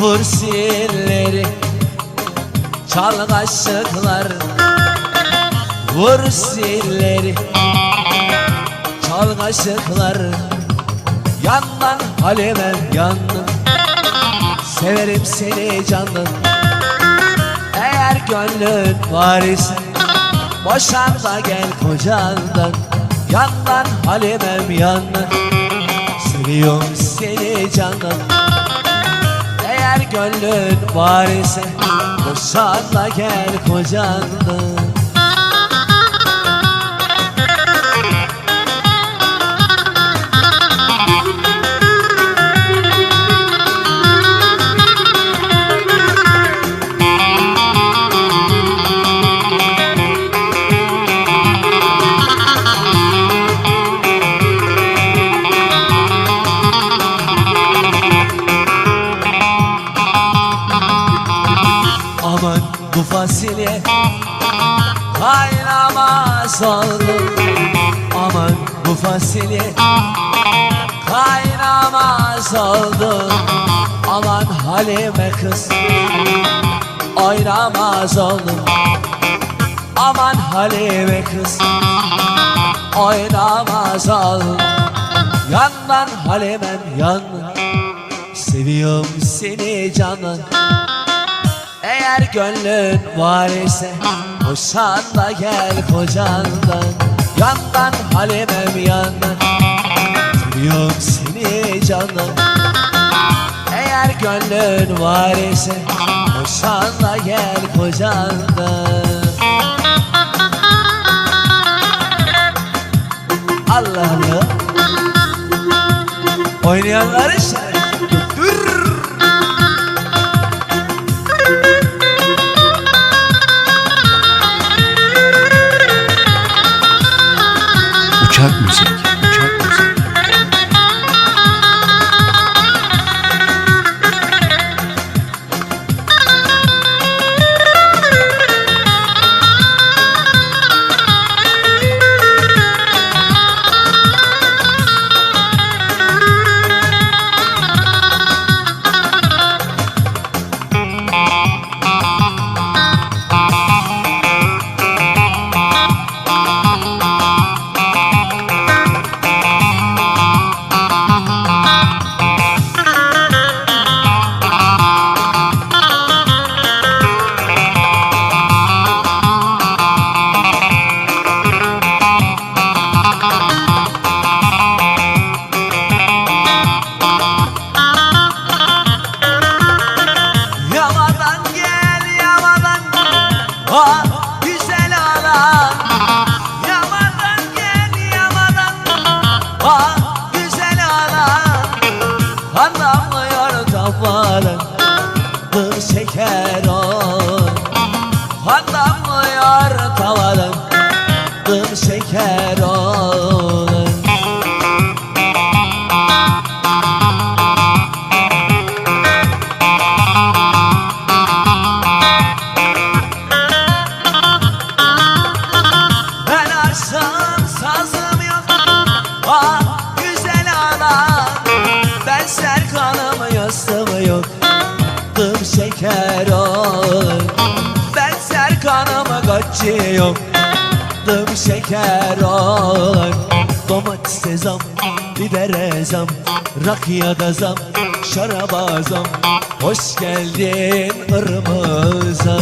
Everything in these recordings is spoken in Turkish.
Hursilleri Çal kaşıkları Vur silleri Çal kaşıkları Yandan Halime yandım Severim seni canım. Eğer gönlün var ise Boşan da gel kocandan. Yandan Halimem yandan. Seviyorum seni canım gönlün var ise Boşan da gel kocandan Halime kız. Oynamaz oldu Aman Halime kız. Oynamaz oldu Yandan Halimem yandan Seviyorum seni canım. Eğer gönlün var ise Boşan da gel kocandan. Yandan Halimem yandan Seviyorum seni canım Eğer gönlün var ise Boşan da gel kocandan Allah Allah Oynayanlar işte Uçak müzik, gacı yok Dım şeker ol Domatese zam, bibere zam Rakıya da zam, şaraba zam. Hoş geldin ırmıza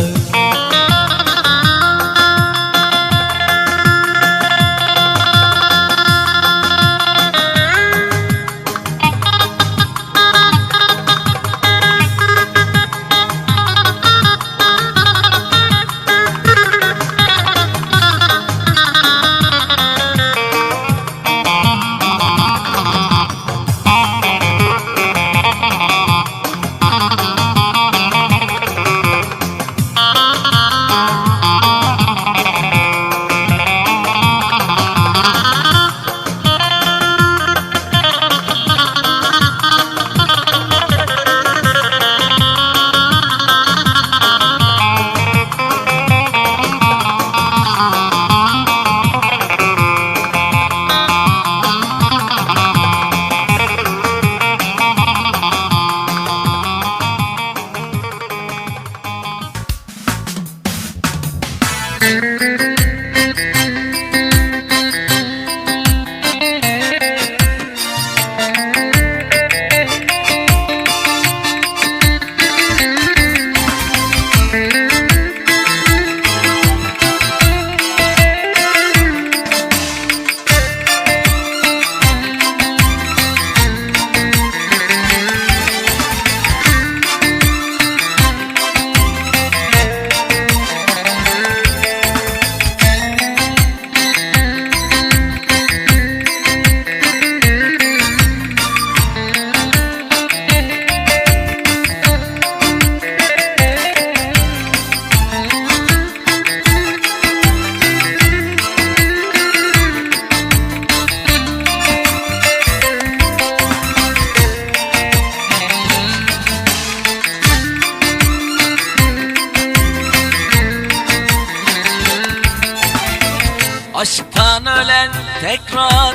tekrar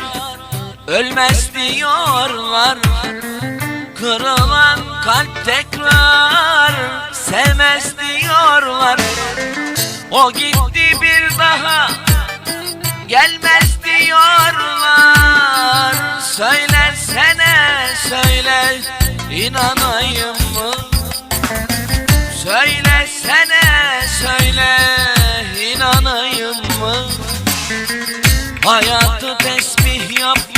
ölmez diyorlar. Kırılan kalp tekrar sevmez diyorlar. O gitti bir daha gelmez diyorlar. Söylesene söyle inanayım mı? Söylesene söyle Hayatı tesbih yapmışım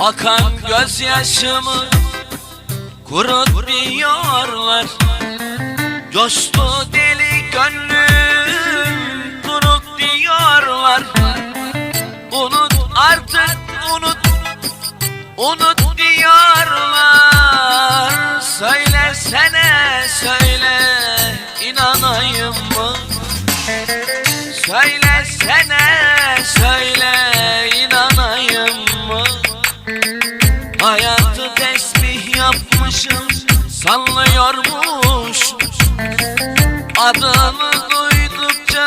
Akan gözyaşımı kurut diyorlar Coştu deli gönlüm duruk diyorlar Unut artık unut Unut diyorlar Söylesene söyle inanayım mı? Söylesene söyle inanayım mı? Hayatı tesbih yapmışım sallıyormuş. Adını duydukça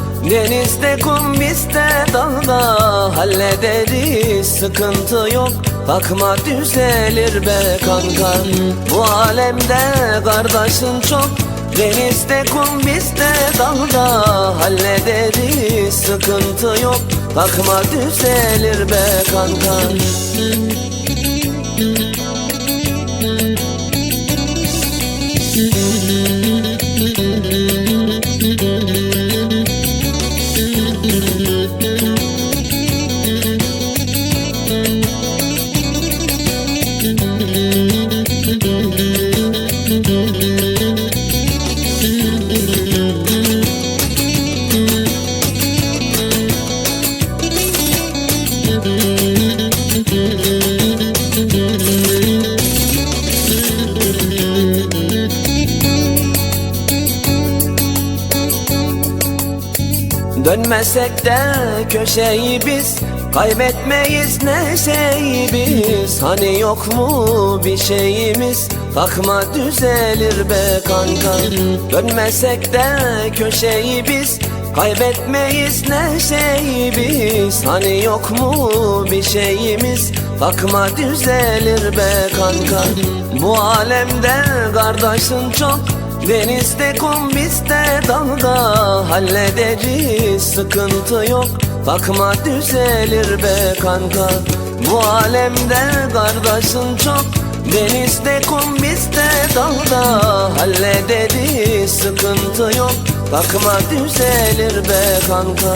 Denizde kum bizde dağda Hallederiz sıkıntı yok. Bakma düzelir be kanka Bu alemde kardeşin çok. Denizde kum bizde dağda Hallederiz sıkıntı yok. Takma düzelir be kanka Dönmesek de köşeyi biz Kaybetmeyiz neşeyi biz. Hani yok mu bir şeyimiz? Takma düzelir be kanka. Dönmesek de köşeyi biz Kaybetmeyiz neşeyi biz. Hani yok mu bir şeyimiz? Takma düzelir be kanka. Bu alemde kardeşin çok Denizde kum bizde dalga. Hallederiz sıkıntı yok. Bakma düzelir be kanka. Bu alemde kardeşin çok. Denizde kum bizde dalga. Hallederiz sıkıntı yok. Bakma düzelir be kanka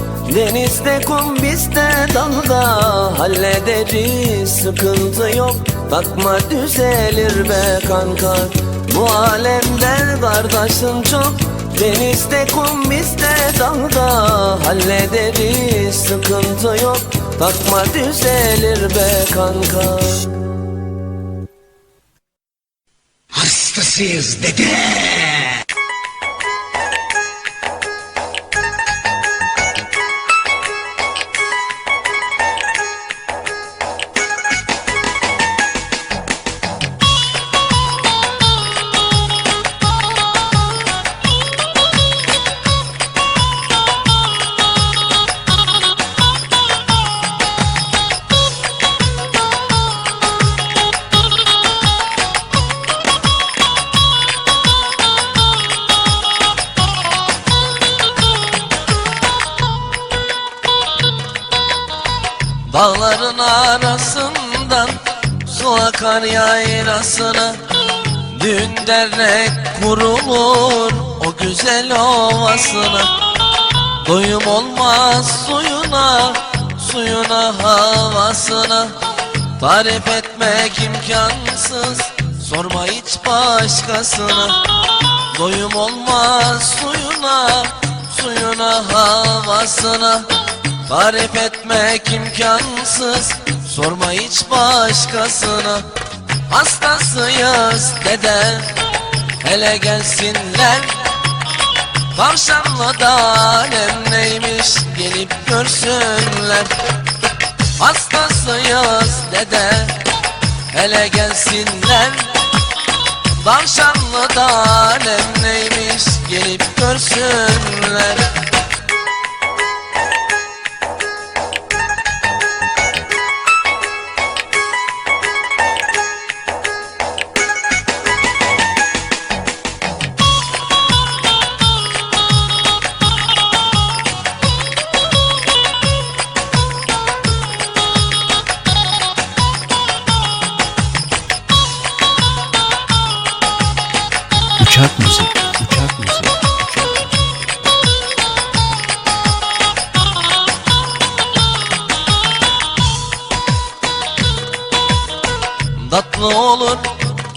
Denizde kum bizde dalga. Hallederiz sıkıntı yok. Takma düzelir be kanka. Bu alemde kardeşin çok. Denizde kum bizde dalga. Hallederiz sıkıntı yok. Takma düzelir be kanka. Hastasıyız dede. Düğün dernek kurulur o güzel ovasına. Doyum olmaz suyuna, suyuna havasına. Tarif etmek imkansız, sorma hiç başkasına. Doyum olmaz suyuna, suyuna havasına. Tarif etmek imkansız Sorma hiç başkasına Hastasıyız dede Hele gelsinler. Tavşanlı da alem neymiş Gelip görsünler. Hastasıyız dede Hele gelsinler. Tavşanlı da alem neymiş Gelip görsünler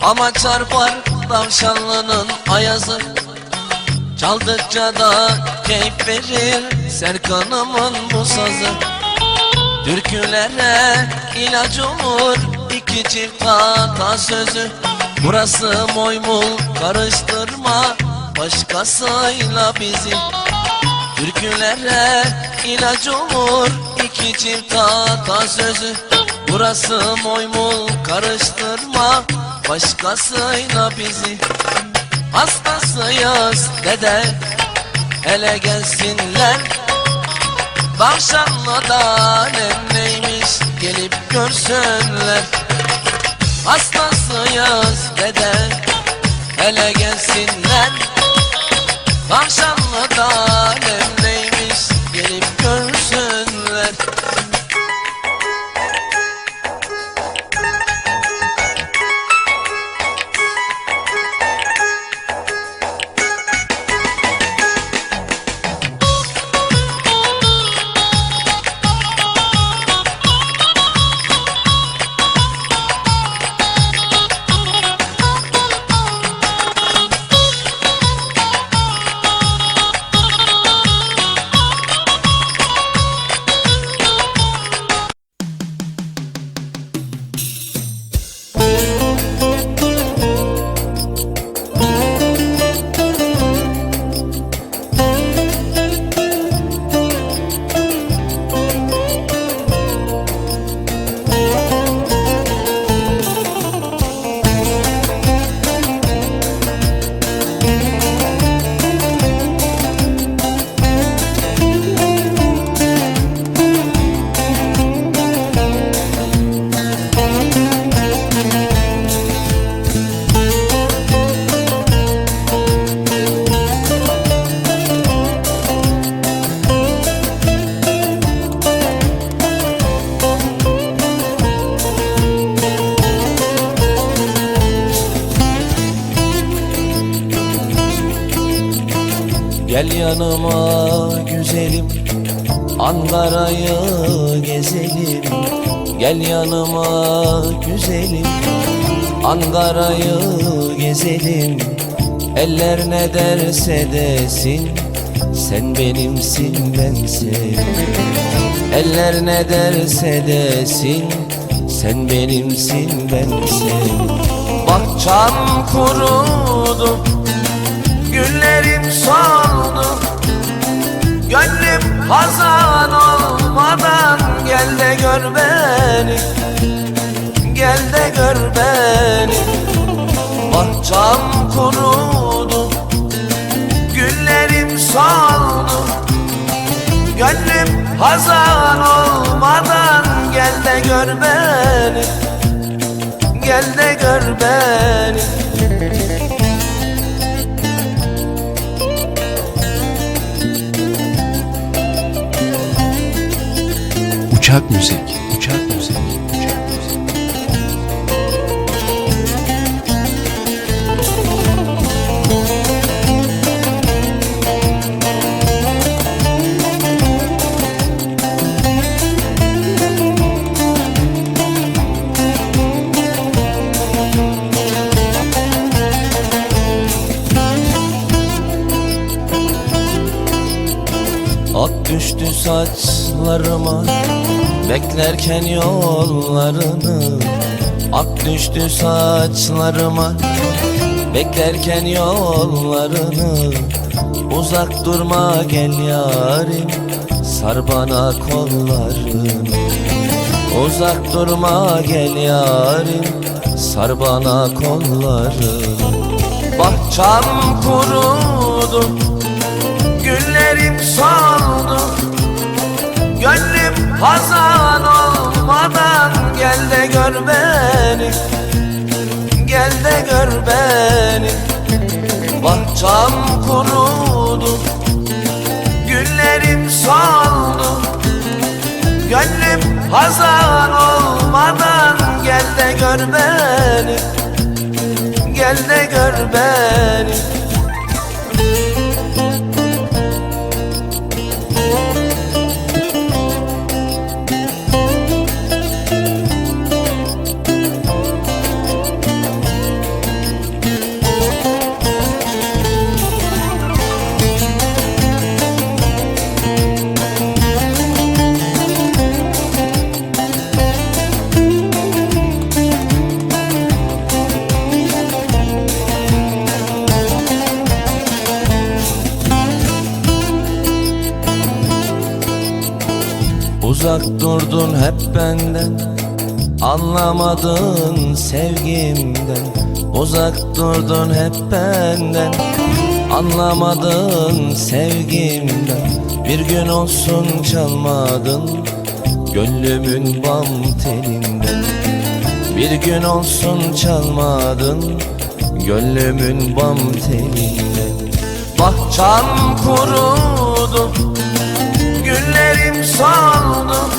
ama çarpar tavşanlının ayazı. Çaldıkça da keyif verir Serkan'ımın bu sazı. Türkülere ilaç olur iki çift hata sözü Burası moymul karıştırma başkasıyla bizi. Türkülere ilaç olur iki çift hata sözü Burası moymul karıştırma başkasıyla bizi Hastasıyız dede. Hele gelsinler. Tavşanlı'da neymiş gelip görsünler. Hastasıyız dede. Hele gelsinler. Tavşanlı'da Gel yanıma güzelim Ankara'yı gezelim. Gel yanıma güzelim Ankara'yı gezelim. Eller ne derse desin Sen benimsin ben senin. Eller ne derse desin Sen benimsin ben senin. Bahçam kurudu Günlerim soldu. Gönlüm hazan olmadan Gel de gör beni. Gel de gör beni. Bahçam kurudu. Günlerim soldu. Gönlüm hazan olmadan Gel de gör beni. Gel de gör beni Uçak müzik, uçak müzik, uçak müzik. Ak düştü saçlarıma Beklerken yollarını Ak düştü saçlarıma. Beklerken yollarını Uzak durma gel yarim Sar bana kollarını. Uzak durma gel yarim Sar bana kollarını. Bahçam kurudu Günlerim soldu Gönlüm hazan olmadan Gel de gör beni. Gel de gör beni. Bahçam kurudu Günlerim soldu. Gönlüm hazan olmadan Gel de gör beni. Gel de gör beni durdun hep benden Anlamadın sevgimden. Uzak durdun hep benden Anlamadın sevgimden. Bir gün olsun çalmadın Gönlümün bam telinden Bir gün olsun çalmadın Gönlümün bam telinden Bahçam kurudu Günlerim soldu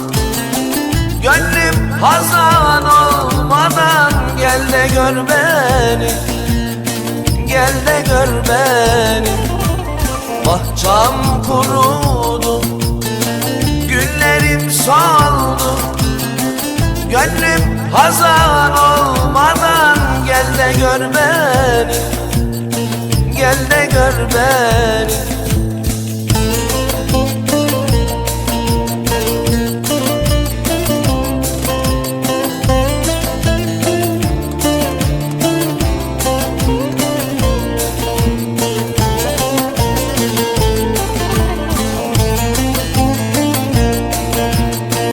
Gönlüm hazan olmadan Gel de gör beni. Gel de gör beni. Bahçam kurudu Günlerim soldu. Gönlüm hazan olmadan Gel de gör beni. Gel de gör beni